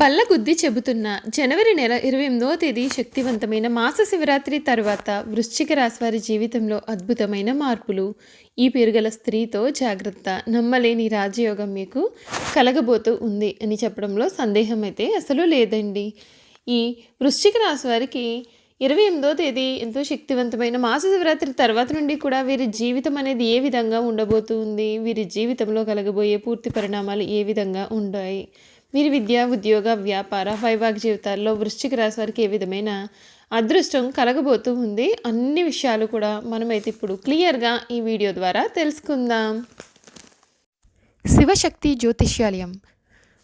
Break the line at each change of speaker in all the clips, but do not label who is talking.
బల్లగుద్ది చెబుతున్న జనవరి నెల ఇరవై ఎనిమిదవ తేదీ శక్తివంతమైన మాస శివరాత్రి తర్వాత వృశ్చిక రాశి వారి జీవితంలో అద్భుతమైన మార్పులు. ఈ పేరుగల స్త్రీతో జాగ్రత్త నమ్మలేని రాజయోగం మీకు కలగబోతూ ఉంది అని చెప్పడంలో సందేహం అయితే అసలు లేదండి. ఈ వృశ్చిక రాశి వారికి ఇరవై ఎనిమిదో తేదీ ఎంతో శక్తివంతమైన మాస శివరాత్రి తర్వాత నుండి కూడా వీరి జీవితం అనేది ఏ విధంగా ఉండబోతుంది వీరి జీవితంలో కలగబోయే పూర్తి పరిణామాలు ఏ విధంగా ఉంటాయి వీరి విద్య ఉద్యోగ వ్యాపార వైవాహిక జీవితాల్లో వృశ్చిక రాశి వారికి ఏ విధమైన అదృష్టం కలగబోతూ ఉంది? అన్ని విషయాలు కూడా మనమైతే ఇప్పుడు క్లియర్గా ఈ వీడియో ద్వారా తెలుసుకుందాం. శివశక్తి జ్యోతిష్యాలయం.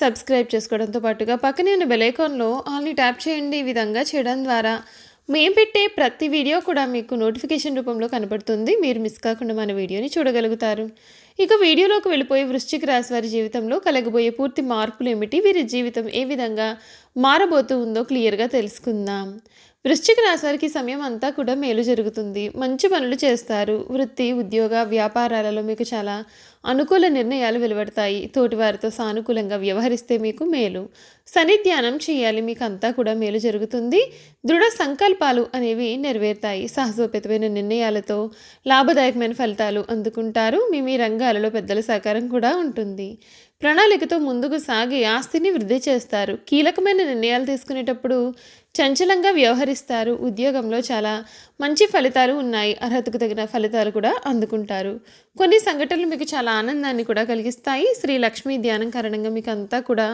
సబ్స్క్రైబ్ చేసుకోవడంతో పాటుగా పక్కనే ఉన్న బెలైకాన్లో ఆల్ని ట్యాప్ చేయండి ఈ విధంగా చేయడం ద్వారా. మేము పెట్టే ప్రతి వీడియో కూడా మీకు నోటిఫికేషన్ రూపంలో కనపడుతుంది. మీరు మిస్ కాకుండా మన వీడియోని చూడగలుగుతారు. ఇక వీడియోలోకి వెళ్ళిపోయి వృశ్చిక రాశి వారి జీవితంలో కలగబోయే పూర్తి మార్పులు ఏమిటి? వీరి జీవితం ఏ విధంగా మారబోతూ ఉందో క్లియర్గా తెలుసుకుందాం. వృశ్చిక రాశివారికి సమయం అంతా కూడా మేలు జరుగుతుంది. మంచి పనులు చేస్తారు. వృత్తి ఉద్యోగ వ్యాపారాలలో మీకు చాలా అనుకూల నిర్ణయాలు వెలువడతాయి. తోటివారితో సానుకూలంగా వ్యవహరిస్తే మీకు మేలు. శని ధ్యానం చేయాలి. మీకు అంతా కూడా మేలు జరుగుతుంది. దృఢ సంకల్పాలు అనేవి నెరవేరుతాయి. సాహసోపేతమైన నిర్ణయాలతో లాభదాయకమైన ఫలితాలు అందుకుంటారు. మీ మీ రంగాలలో పెద్దల సహకారం కూడా ఉంటుంది. ప్రణాళికతో ముందుకు సాగి ఆస్తిని వృద్ధి చేస్తారు. కీలకమైన నిర్ణయాలు తీసుకునేటప్పుడు చంచలంగా వ్యవహరిస్తారు. ఉద్యోగంలో చాలా మంచి ఫలితాలు ఉన్నాయి. అర్హతకు తగిన ఫలితాలు కూడా అందుకుంటారు. కొన్ని సంఘటనలు మీకు చాలా ఆనందాన్ని కూడా కలిగిస్తాయి. శ్రీ లక్ష్మీ ధ్యానం కారణంగా మీకు అంతా కూడా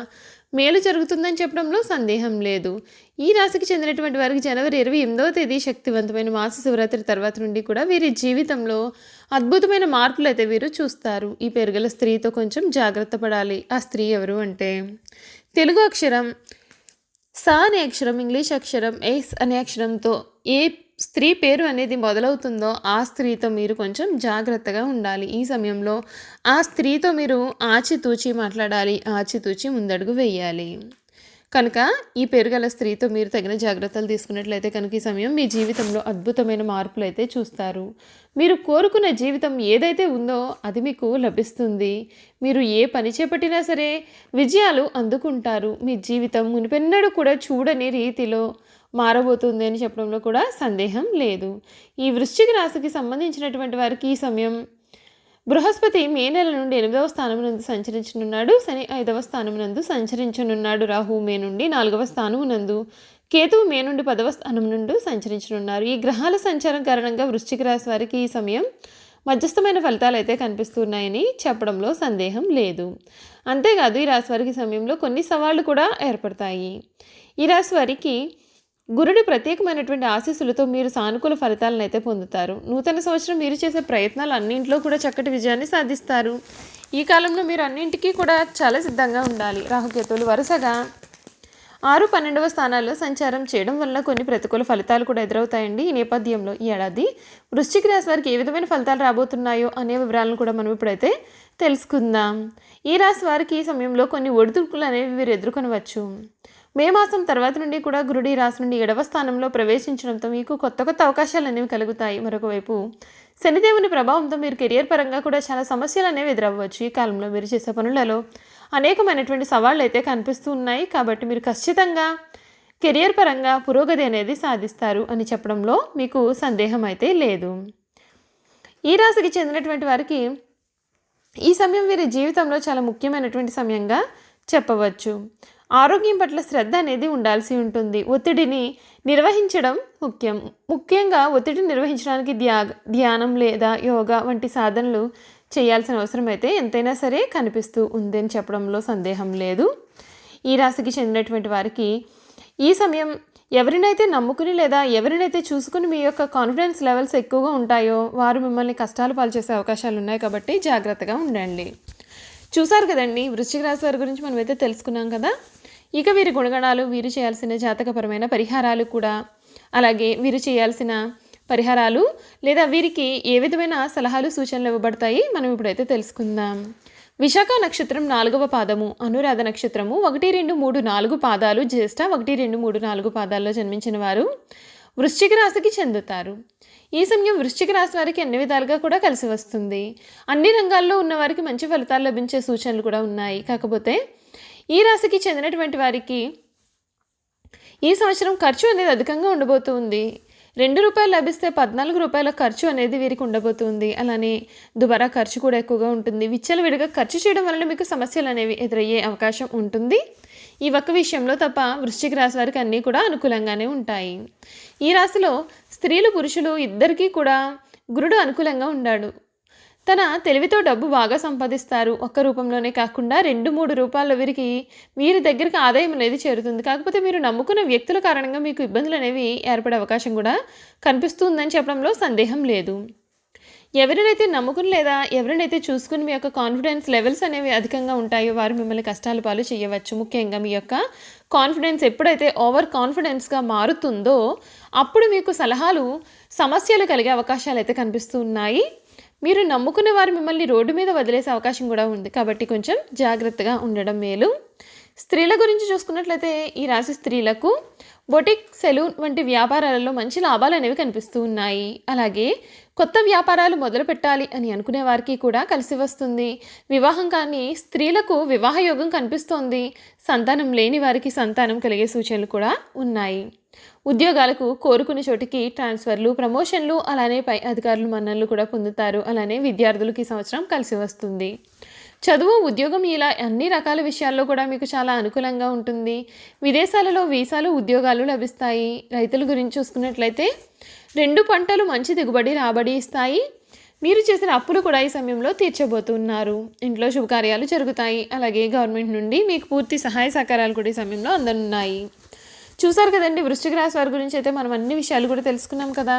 మేలు జరుగుతుందని చెప్పడంలో సందేహం లేదు. ఈ రాశికి చెందినటువంటి వారికి జనవరి ఇరవై ఎనిమిదవ తేదీ శక్తివంతమైన మాస శివరాత్రి తర్వాత నుండి కూడా వీరి జీవితంలో అద్భుతమైన మార్పులు అయితే వీరు చూస్తారు. ఈ పెరుగల స్త్రీతో కొంచెం జాగ్రత్త పడాలి. ఆ స్త్రీ ఎవరు అంటే? తెలుగు అక్షరం సా అనే అక్షరం ఇంగ్లీష్ అక్షరం ఎస్ అనే అక్షరంతో ఏ స్త్రీ పేరు అనేది మొదలవుతుందో ఆ స్త్రీతో మీరు కొంచెం జాగ్రత్తగా ఉండాలి. ఈ సమయంలో ఆ స్త్రీతో మీరు ఆచితూచి మాట్లాడాలి ఆచితూచి ముందడుగు వేయాలి. కనుక ఈ పెరుగల స్త్రీతో మీరు తగిన జాగ్రత్తలు తీసుకున్నట్లయితే కనుక ఈ సమయం మీ జీవితంలో అద్భుతమైన మార్పులు అయితే చూస్తారు. మీరు కోరుకున్న జీవితం ఏదైతే ఉందో అది మీకు లభిస్తుంది. మీరు ఏ పని చేపట్టినా సరే విజయాలు అందుకుంటారు. మీ జీవితం మునిపెన్నడూ కూడా చూడని రీతిలో మారబోతుంది అని చెప్పడంలో కూడా సందేహం లేదు. ఈ వృశ్చిక రాశికి సంబంధించినటువంటి వారికి ఈ సమయం బృహస్పతి మే నెల నుండి ఎనిమిదవ స్థానం నందు సంచరించనున్నాడు. శని ఐదవ స్థానం నందు సంచరించనున్నాడు. రాహు మే నుండి నాలుగవ స్థానం నందు కేతువు మే నుండి పదవ స్థానం నుండి సంచరించనున్నారు. ఈ గ్రహాల సంచారం కారణంగా వృశ్చిక రాశి వారికి ఈ సమయం మధ్యస్థమైన ఫలితాలు అయితే కనిపిస్తున్నాయని చెప్పడంలో సందేహం లేదు. అంతేకాదు ఈ రాశి వారికి సమయంలో కొన్ని సవాళ్ళు కూడా ఏర్పడతాయి. ఈ రాశి వారికి గురుడి ప్రత్యేకమైనటువంటి ఆశీస్సులతో మీరు సానుకూల ఫలితాలను అయితే పొందుతారు. నూతన సంవత్సరం మీరు చేసే ప్రయత్నాలు అన్నింటిలో కూడా చక్కటి విజయాన్ని సాధిస్తారు. ఈ కాలంలో మీరు అన్నింటికీ కూడా చాలా సిద్ధంగా ఉండాలి. రాహుకేతువులు వరుసగా ఆరు పన్నెండవ స్థానాల్లో సంచారం చేయడం వల్ల కొన్ని ప్రతికూల ఫలితాలు కూడా ఎదురవుతాయండి. ఈ నేపథ్యంలో ఈ ఏడాది వృశ్చిక రాశి వారికి ఏ విధమైన ఫలితాలు రాబోతున్నాయో అనే వివరాలను కూడా మనం ఇప్పుడైతే తెలుసుకుందాం. ఈ రాశి వారికి ఈ సమయంలో కొన్ని ఒడిదుడుకులు అనేవి వీరు ఎదుర్కొనవచ్చు. మే మాసం తర్వాత నుండి కూడా గురుడి రాశి నుండి ఏడవ స్థానంలో ప్రవేశించడంతో మీకు కొత్త కొత్త అవకాశాలు అనేవి కలుగుతాయి. మరొకవైపు శనిదేవుని ప్రభావంతో మీరు కెరియర్ పరంగా కూడా చాలా సమస్యలు అనేవి ఎదురవ్వచ్చు. ఈ కాలంలో మీరు చేసే పనులలో అనేకమైనటువంటి సవాళ్ళు అయితే కనిపిస్తూ ఉన్నాయి. కాబట్టి మీరు ఖచ్చితంగా కెరియర్ పరంగా పురోగతి అనేది సాధిస్తారు అని చెప్పడంలో మీకు సందేహం అయితే లేదు. ఈ రాశికి చెందినటువంటి వారికి ఈ సమయం వీరి జీవితంలో చాలా ముఖ్యమైనటువంటి సమయంగా చెప్పవచ్చు. ఆరోగ్యం పట్ల శ్రద్ధ అనేది ఉండాల్సి ఉంటుంది. ఒత్తిడిని నిర్వహించడం ముఖ్యం. ముఖ్యంగా ఒత్తిడిని నిర్వహించడానికి ధ్యా ధ్యానం లేదా యోగా వంటి సాధనలు చేయాల్సిన అవసరం అయితే ఎంతైనా సరే కనిపిస్తూ ఉందని చెప్పడంలో సందేహం లేదు. ఈ రాశికి చెందినటువంటి వారికి ఈ సమయం ఎవరినైతే నమ్ముకుని లేదా ఎవరినైతే చూసుకుని మీ యొక్క కాన్ఫిడెన్స్ లెవెల్స్ ఎక్కువగా ఉంటాయో వారు మిమ్మల్ని కష్టాలు పాల్చేసే అవకాశాలు ఉన్నాయి కాబట్టి జాగ్రత్తగా ఉండండి. చూసారు కదండి వృశ్చిక రాశి వారి గురించి మనమైతే తెలుసుకున్నాం కదా? ఇక వీరి గుణగణాలు వీరు చేయాల్సిన జాతకపరమైన పరిహారాలు కూడా. అలాగే వీరు చేయాల్సిన పరిహారాలు లేదా వీరికి ఏ విధమైన సలహాలు సూచనలు ఇవ్వబడతాయి మనం ఇప్పుడైతే తెలుసుకుందాం. విశాఖ నక్షత్రం నాలుగవ పాదము అనురాధ నక్షత్రము ఒకటి రెండు మూడు నాలుగు పాదాలు జ్యేష్ఠ ఒకటి రెండు మూడు నాలుగు పాదాల్లో జన్మించిన వారు వృశ్చిక రాశికి చెందుతారు. ఈ సమయం వృశ్చిక రాశి వారికి అన్ని విధాలుగా కూడా కలిసి వస్తుంది. అన్ని రంగాల్లో ఉన్న వారికి మంచి ఫలితాలు లభించే సూచనలు కూడా ఉన్నాయి. కాకపోతే ఈ రాశికి చెందినటువంటి వారికి ఈ సంవత్సరం ఖర్చు అనేది అధికంగా ఉండబోతుంది. రెండు రూపాయలు లభిస్తే పద్నాలుగు రూపాయల ఖర్చు అనేది వీరికి ఉండబోతుంది. అలానే దుబారా ఖర్చు కూడా ఎక్కువగా ఉంటుంది. విచ్చలవిడిగా ఖర్చు చేయడం వలన మీకు సమస్యలు అనేవి ఎదురయ్యే అవకాశం ఉంటుంది. ఈ ఒక్క విషయంలో తప్ప వృశ్చిక రాశి వారికి అన్నీ కూడా అనుకూలంగానే ఉంటాయి. ఈ రాశిలో స్త్రీలు పురుషులు ఇద్దరికీ కూడా గురుడు అనుకూలంగా ఉన్నాడు తన తెలివితో డబ్బు బాగా సంపాదిస్తారు. ఒక్క రూపంలోనే కాకుండా రెండు మూడు రూపాయల వీరికి వీరి దగ్గరికి ఆదాయం అనేది చేరుతుంది. కాకపోతే మీరు నమ్ముకున్న వ్యక్తుల కారణంగా మీకు ఇబ్బందులు అనేవి ఏర్పడే అవకాశం కూడా కనిపిస్తుందని చెప్పడంలో సందేహం లేదు. ఎవరినైతే నమ్ముకుని లేదా ఎవరినైతే చూసుకుని మీ యొక్క కాన్ఫిడెన్స్ లెవెల్స్ అనేవి అధికంగా ఉంటాయో వారు మిమ్మల్ని కష్టాలు పాలు చేయవచ్చు. ముఖ్యంగా మీ యొక్క కాన్ఫిడెన్స్ ఎప్పుడైతే ఓవర్ కాన్ఫిడెన్స్గా మారుతుందో అప్పుడు మీకు సలహాలు సమస్యలు కలిగే అవకాశాలు అయితే కనిపిస్తూ ఉన్నాయి. మీరు నమ్ముకున్న వారు మిమ్మల్ని రోడ్డు మీద వదిలేసే అవకాశం కూడా ఉంది. కాబట్టి కొంచెం జాగ్రత్తగా ఉండడం మేలు. స్త్రీల గురించి చూసుకున్నట్లయితే ఈ రాశి స్త్రీలకు బొటిక్ సెలూన్ వంటి వ్యాపారాలలో మంచి లాభాలు అనేవి కనిపిస్తూ ఉన్నాయి. అలాగే కొత్త వ్యాపారాలు మొదలు పెట్టాలి అని అనుకునే వారికి కూడా కలిసి వస్తుంది. వివాహం కానీ స్త్రీలకు వివాహ యోగం కనిపిస్తోంది. సంతానం లేని వారికి సంతానం కలిగే సూచనలు కూడా ఉన్నాయి. ఉద్యోగాలకు కోరుకునే చోటికి ట్రాన్స్ఫర్లు ప్రమోషన్లు అలానే పై అధికారులు మన్ననలు కూడా పొందుతారు. అలానే విద్యార్థులకు ఈ సంవత్సరం కలిసి వస్తుంది. చదువు ఉద్యోగం ఇలా అన్ని రకాల విషయాల్లో కూడా మీకు చాలా అనుకూలంగా ఉంటుంది. విదేశాలలో వీసాలు ఉద్యోగాలు లభిస్తాయి. రైతుల గురించి చూసుకున్నట్లయితే రెండు పంటలు మంచి దిగుబడి రాబడి ఇస్తాయి. మీరు చేసిన అప్పులు కూడా ఈ సమయంలో తీర్చబోతున్నారు. ఇంట్లో శుభకార్యాలు జరుగుతాయి. అలాగే గవర్నమెంట్ నుండి మీకు పూర్తి సహాయ సహకారాలు కూడా ఈ సమయంలో అందనున్నాయి. చూసారు కదండి వృశ్చిక రాశి వారి గురించి అయితే మనం అన్ని విషయాలు కూడా తెలుసుకున్నాం కదా.